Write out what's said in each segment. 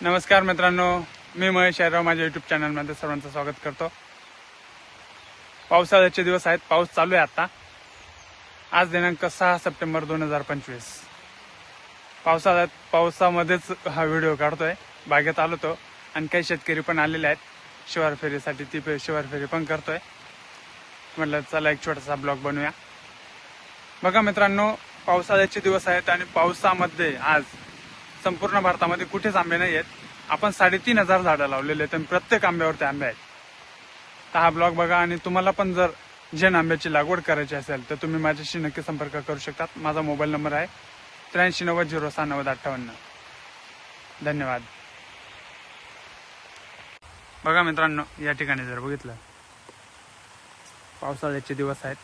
नमस्कार मित्रांनो मी महेश यादव माझ्या युट्यूब चॅनलमध्ये सर्वांचं स्वागत करतो. पावसाळ्याचे दिवस आहेत पाऊस चालू आहे आता. आज दिनांक सहा सप्टेंबर दोन हजार पंचवीस. पावसाळ्यात पावसामध्येच हा व्हिडिओ काढतोय बागेत आलो तो आणि काही शेतकरी पण आलेले आहेत. शिवार फेरीसाठी ती पे- शिवार फेरी पण करतोय. म्हटलं चला एक छोटासा ब्लॉग बनवूया. बघा मित्रांनो पावसाळ्याचे दिवस आहेत आणि पावसामध्ये आज संपूर्ण भारतामध्ये कुठेच आंबे नाही आहेत. आपण साडेतीन हजार झाडं लावलेले आहेत आणि प्रत्येक आंब्यावरती आंबे आहेत. तर हा ब्लॉग बघा आणि तुम्हाला पण जर जन आंब्याची लागवड करायची असेल तर तुम्ही माझ्याशी नक्की संपर्क करू शकतात. माझा मोबाईल नंबर आहे त्र्याऐंशी नव्वद झिरो सहा नव्वद अठ्ठावन्न. धन्यवाद. बघा मित्रांनो या ठिकाणी जर बघितलं पावसाळ्याचे दिवस आहेत.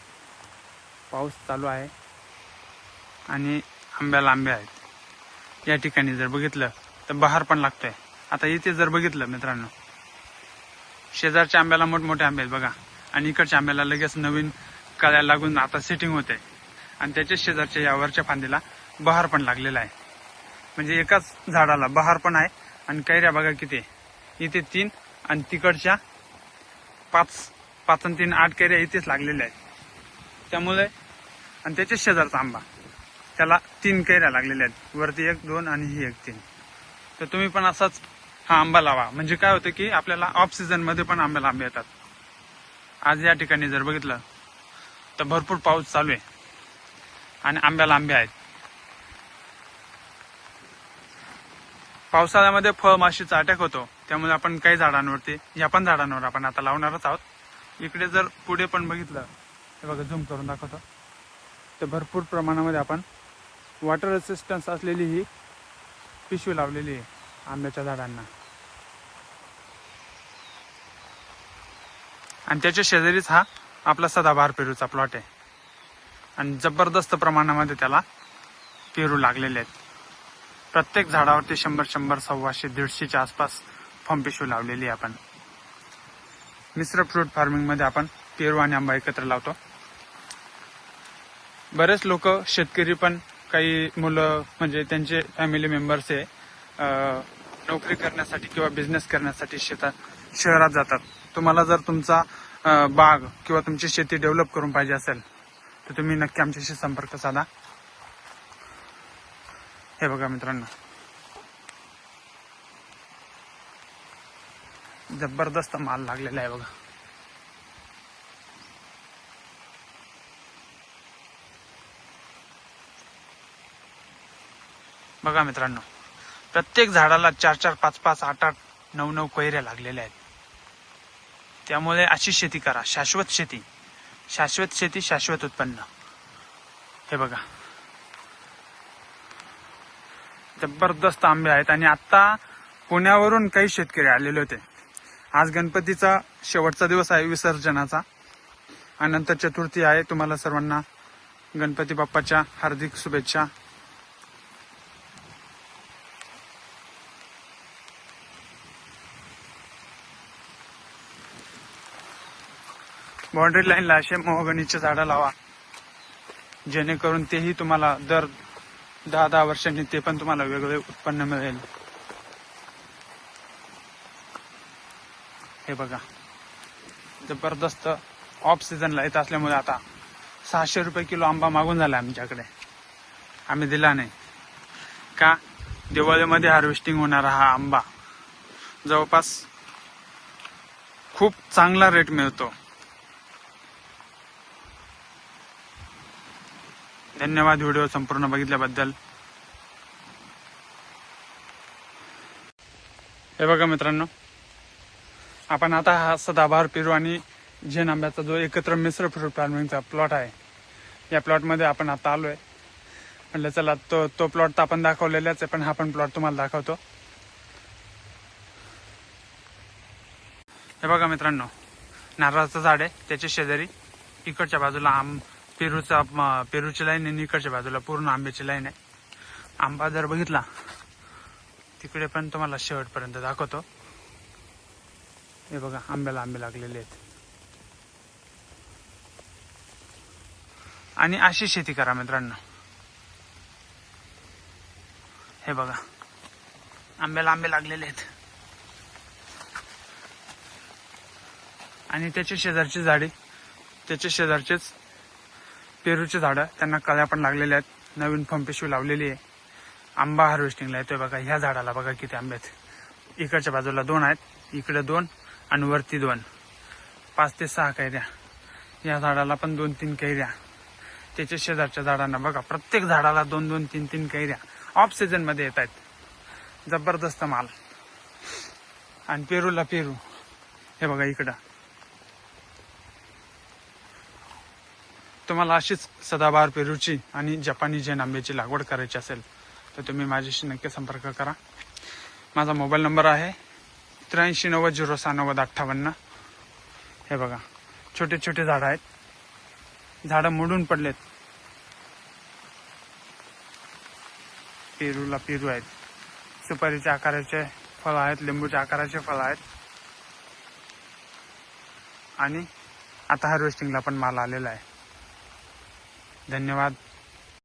पाऊस चालू आहे आणि आंब्याला आंबे आहेत. या ठिकाणी जर बघितलं तर बहार पण लागतोय. आता इथे जर बघितलं मित्रांनो शेजारच्या आंब्याला मोठमोठे आंबे आहेत बघा. आणि इकडच्या आंब्याला लगेच नवीन कळ्या लागून आता सेटिंग होते. आणि त्याच्या शेजारच्या या वरच्या फांदीला बहार पण लागलेला आहे. म्हणजे एकाच झाडाला बहार पण आहे. आणि कैऱ्या बघा किती इथे तीन आणि तिकडच्या पाच पाच आणि तीन आठ कैऱ्या इथेच लागलेल्या आहेत. त्यामुळे आणि त्याच्या शेजारचा आंबा. त्याला तीन कैऱ्या लागलेल्या आहेत. वरती एक दोन आणि ही एक तीन. तर तुम्ही पण असाच हा आंबा लावा. म्हणजे काय होतं की आपल्याला ऑफ सीझनमध्ये पण आंब्याला आंबे येतात. आज या ठिकाणी जर बघितलं तर भरपूर पाऊस चालू आहे. आणि आंब्याला आंबे आहेत. पावसाळ्यामध्ये फळमाशीचा अटॅक होतो. त्यामुळे आपण काही झाडांवरती या पण झाडांवर आपण आता लावणारच आहोत. इकडे जर पुढे पण बघितलं हे बघा झूम करून दाखवतो. तर भरपूर प्रमाणामध्ये आपण वॉटर रेसिस्टन्स असलेली ही पिशवी लावलेली आहे आंब्याच्या झाडांना. आणि त्याच्या शेजारीच हा आपला सदाबहार पेरूचा प्लॉट आहे. आणि जबरदस्त प्रमाणामध्ये त्याला पेरू लागलेले आहेत. प्रत्येक झाडावरती शंभर शंभर सव्वाशे दीडशेच्या आसपास फॉर्म पिशवी लावलेली आहे आपण. मिश्र फ्रूट फार्मिंगमध्ये आपण पेरू आणि आंबा एकत्र लावतो. बरेच लोक शेतकरी पण काही मुलं म्हणजे त्यांचे फॅमिली मेंबर्स हे नोकरी करण्यासाठी किंवा बिझनेस करण्यासाठी शेतात शहरात जातात. तुम्हाला जर तुमचा बाग किंवा तुमची शेती डेव्हलप करून पाहिजे असेल तर तुम्ही नक्की आमच्याशी संपर्क साधा. हे बघा मित्रांनो. जबरदस्त माल लागलेला आहे बघा. बघा मित्रांनो प्रत्येक झाडाला चार चार पाच पाच आठ आठ नऊ नऊ कैऱ्या लागलेल्या आहेत. त्यामुळे अशी शेती करा शाश्वत शेती. शाश्वत शेती शाश्वत उत्पन्न. हे बघा. जबरदस्त आंबे आहेत आणि आता पुण्यावरून काही शेतकरी आलेले होते. आज गणपतीचा शेवटचा दिवस आहे विसर्जनाचा. अनंत चतुर्थी आहे. तुम्हाला सर्वांना गणपती बाप्पाच्या हार्दिक शुभेच्छा. बाउंड्री लाईनला असे मोहगणीचे झाडं लावा. जेणेकरून तेही तुम्हाला दर दहा दहा वर्षांनी ते पण तुम्हाला वेगळे उत्पन्न मिळेल. हे बघा. जबरदस्त ऑफ सीझनला येत असल्यामुळे आता सहाशे रुपये किलो आंबा मागून झाला आमच्याकडे. आम्ही दिला नाही. का? दिवाळीमध्ये हार्वेस्टिंग होणारा हा आंबा जवळपास खूप चांगला रेट मिळतो. धन्यवाद व्हिडिओ संपूर्ण बघितल्याबद्दल. हे बघा मित्रांनो आपण आता हा सदाभार पेरू आणि जैन आंब्याचा जो एकत्र मिश्र फ्रूट फार्मिंगचा प्लॉट आहे या प्लॉटमध्ये आपण आता आलोय. म्हटलं चला तो तो प्लॉट तर आपण दाखवलेलाच आहे पण हा पण प्लॉट तुम्हाला दाखवतो. हे बघा मित्रांनो नारळाचं झाड आहे त्याच्या शेजारी इकडच्या बाजूला आम पेरूचा पेरूची लाईन आहे आणि इकडच्या बाजूला पूर्ण आंब्याची लाईन आहे. आंबा जर बघितला तिकडे पण तुम्हाला शेवटपर्यंत दाखवतो. हे बघा आंब्याला आंबे लागलेले आहेत. आणि अशी शेती करा मित्रांनो. हे बघा आंब्याला आंबे लागलेले आहेत. आणि त्याच्या शेजारची झाडे त्याच्या शेजारचेच पेरूचे झाडं त्यांना कळ्या पण लागलेल्या आहेत. नवीन फंपेशू लावलेली आहे. आंबा हार्वेस्टिंगला येतोय बघा. ह्या झाडाला बघा किती आंबे आहेत. इकडच्या बाजूला दोन आहेत. इकडे दोन आणि वरती दोन. पाच ते सहा कैऱ्या. या झाडाला पण दोन तीन कैऱ्या. त्याच्या शेजारच्या झाडांना बघा. प्रत्येक झाडाला दोन दोन तीन तीन कैऱ्या. ऑफ सीझनमध्ये येत आहेत. जबरदस्त माल. आणि पेरूला पेरू. हे बघा इकडं. तुम्हाला अशीच सदाबहार पेरूची आणि जपानी जैन आंब्याची लागवड करायची असेल तर तुम्ही माझ्याशी नक्की संपर्क करा. माझा मोबाईल नंबर आहे त्र्याऐंशी नव्वद झिरो सहा नव्वद अठ्ठावन्न. हे बघा छोटे छोटे झाडं आहेत. झाडं मोडून पडलेत. पेरूला पेरू आहेत. सुपारीच्या आकाराचे फळ आहेत लिंबूच्या आकाराचे फळ आहेत. आणि आता हार्वेस्टिंगला पण माल आलेला आहे. धन्यवाद.